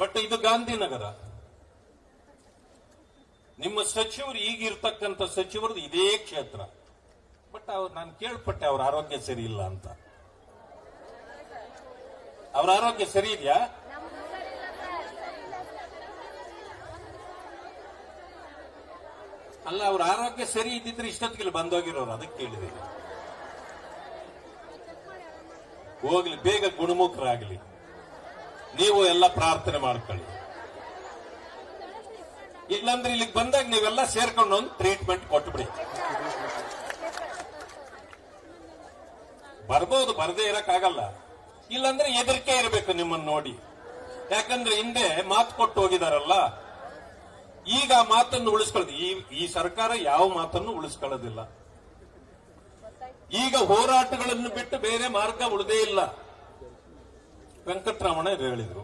But ಇದು ಗಾಂಧಿನಗರ. ನಿಮ್ಮ ಸಚಿವರು ಈಗ ಸಚಿವರದ್ದು ಸಚಿವರದು ಇದೇ ಕ್ಷೇತ್ರ. ಬಟ್ ಅವ್ರು ನಾನು ಕೇಳ್ಪಟ್ಟೆ ಅವ್ರ ಆರೋಗ್ಯ ಸರಿ ಇಲ್ಲ ಅಂತ. ಅವ್ರ ಆರೋಗ್ಯ ಸರಿ ಇದೆಯಾ? ಅಲ್ಲ, ಅವ್ರ ಆರೋಗ್ಯ ಸರಿ ಇದ್ದಿದ್ರೆ ಇಷ್ಟೊತ್ತಿಗೆ ಬಂದೋಗಿರೋರು, ಅದಕ್ಕೆ ಕೇಳಿದೆ. ಹೋಗ್ಲಿ, ಬೇಗ ಗುಣಮುಖರಾಗಲಿ. ನೀವು ಎಲ್ಲ ಪ್ರಾರ್ಥನೆ ಮಾಡ್ಕೊಳ್ಳಿ. ಇಲ್ಲಾಂದ್ರೆ ಇಲ್ಲಿಗೆ ಬಂದಾಗ ನೀವೆಲ್ಲ ಸೇರ್ಕೊಂಡು ಒಂದು ಟ್ರೀಟ್ಮೆಂಟ್ ಕೊಟ್ಬಿಡಿ. ಬರ್ಬೋದು, ಬರದೇ ಇರಕ್ಕಾಗಲ್ಲ. ಇಲ್ಲಾಂದ್ರೆ ಹೆದರಿಕೆ ಇರಬೇಕು ನಿಮ್ಮನ್ನು ನೋಡಿ. ಯಾಕಂದ್ರೆ ಹಿಂದೆ ಮಾತು ಕೊಟ್ಟು ಹೋಗಿದಾರಲ್ಲ, ಈಗ ಮಾತನ್ನು ಉಳಿಸ್ಕೊಳ್ಳೋದು. ಈ ಈ ಸರ್ಕಾರ ಯಾವ ಮಾತನ್ನು ಉಳಿಸ್ಕೊಳ್ಳೋದಿಲ್ಲ. ಈಗ ಹೋರಾಟಗಳನ್ನು ಬಿಟ್ಟು ಬೇರೆ ಮಾರ್ಗ ಉಳಿದೇ ಇಲ್ಲ. ವೆಂಕಟರಮಣ ಇದು ಹೇಳಿದ್ರು.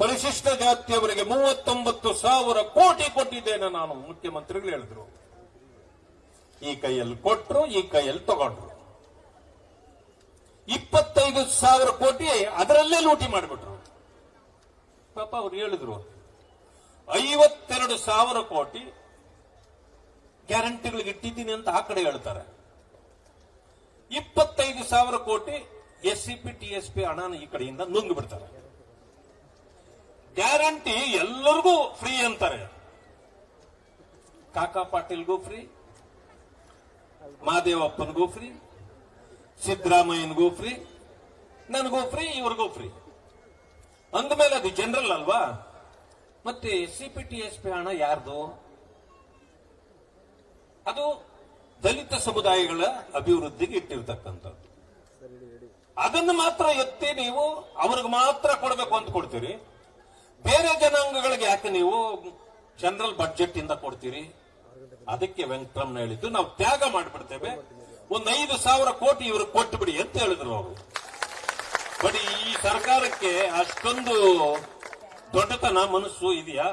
ಪರಿಶಿಷ್ಟ ಜಾತಿಯವರಿಗೆ ಮೂವತ್ತೊಂಬತ್ತು ಸಾವಿರ ಕೋಟಿ ಕೊಟ್ಟಿದ್ದೇನೆ ನಾನು, ಮುಖ್ಯಮಂತ್ರಿಗಳು ಹೇಳಿದ್ರು. ಈ ಕೈಯಲ್ಲಿ ಕೊಟ್ಟರು ಈ ಕೈಯಲ್ಲಿ ತಗೊಂಡ್ರು. ಇಪ್ಪತ್ತೈದು ಸಾವಿರ ಕೋಟಿ ಅದರಲ್ಲೇ ಲೂಟಿ ಮಾಡಿಬಿಟ್ರು. ಪಾಪ ಅವ್ರು ಹೇಳಿದ್ರು. ಐವತ್ತೆರಡು ಸಾವಿರ ಕೋಟಿ ಗ್ಯಾರಂಟಿಗಳಿಗೆ ಇಟ್ಟಿದ್ದೀನಿ ಅಂತ ಆ ಕಡೆ ಹೇಳ್ತಾರೆ. ಇಪ್ಪತ್ತೈದು ಸಾವಿರ ಕೋಟಿ S C P T S P ಹಣನ ಈ ಕಡೆಯಿಂದ ನುಂಗ್ ಬಿಡ್ತಾರೆ. ಗ್ಯಾರಂಟಿ ಎಲ್ಲರಿಗೂ ಫ್ರೀ ಅಂತಾರೆ. ಕಾಕಾ ಪಾಟೀಲ್ಗೂ ಫ್ರೀ, ಮಾದೇವಪ್ಪನಿಗೂ ಫ್ರೀ, ಸಿದ್ದರಾಮಯ್ಯನಿಗೂ ಫ್ರೀ, ನನಗೂ ಫ್ರೀ, ಇವ್ರಿಗೂ ಫ್ರೀ. ಅಂದಮೇಲೆ ಅದು ಜನರಲ್ ಅಲ್ವಾ? ಮತ್ತೆ C P T S P ಹಣ ಯಾರ್ದು? ಅದು ದಲಿತ ಸಮುದಾಯಗಳ ಅಭಿವೃದ್ಧಿಗೆ ಇಟ್ಟಿರ್ತಕ್ಕಂಥದ್ದು. ಅದನ್ನು ಮಾತ್ರ ಎತ್ತಿ ನೀವು ಅವ್ರಿಗೆ ಮಾತ್ರ ಕೊಡಬೇಕು ಅಂತ ಕೊಡ್ತೀರಿ. ಬೇರೆ ಜನಾಂಗಗಳಿಗೆ ಯಾಕೆ ನೀವು ಜನರಲ್ ಬಜೆಟ್ ಇಂದ ಕೊಡ್ತೀರಿ? ಅದಕ್ಕೆ ವೆಂಕಟರಮಣ ಹೇಳಿದ್ದು, ನಾವು ತ್ಯಾಗ ಮಾಡಿಬಿಡ್ತೇವೆ. ಒಂದು ಐದು ಸಾವಿರ ಕೋಟಿ ಇವರು ಕೊಟ್ಟುಬಿಡಿ ಅಂತ ಹೇಳಿದ್ರು ಅವರು. ಬಟ್ ಈ ಸರ್ಕಾರಕ್ಕೆ ಅಷ್ಟೊಂದು ದೊಡ್ಡತನ ಮನಸ್ಸು ಇದೆಯಾ?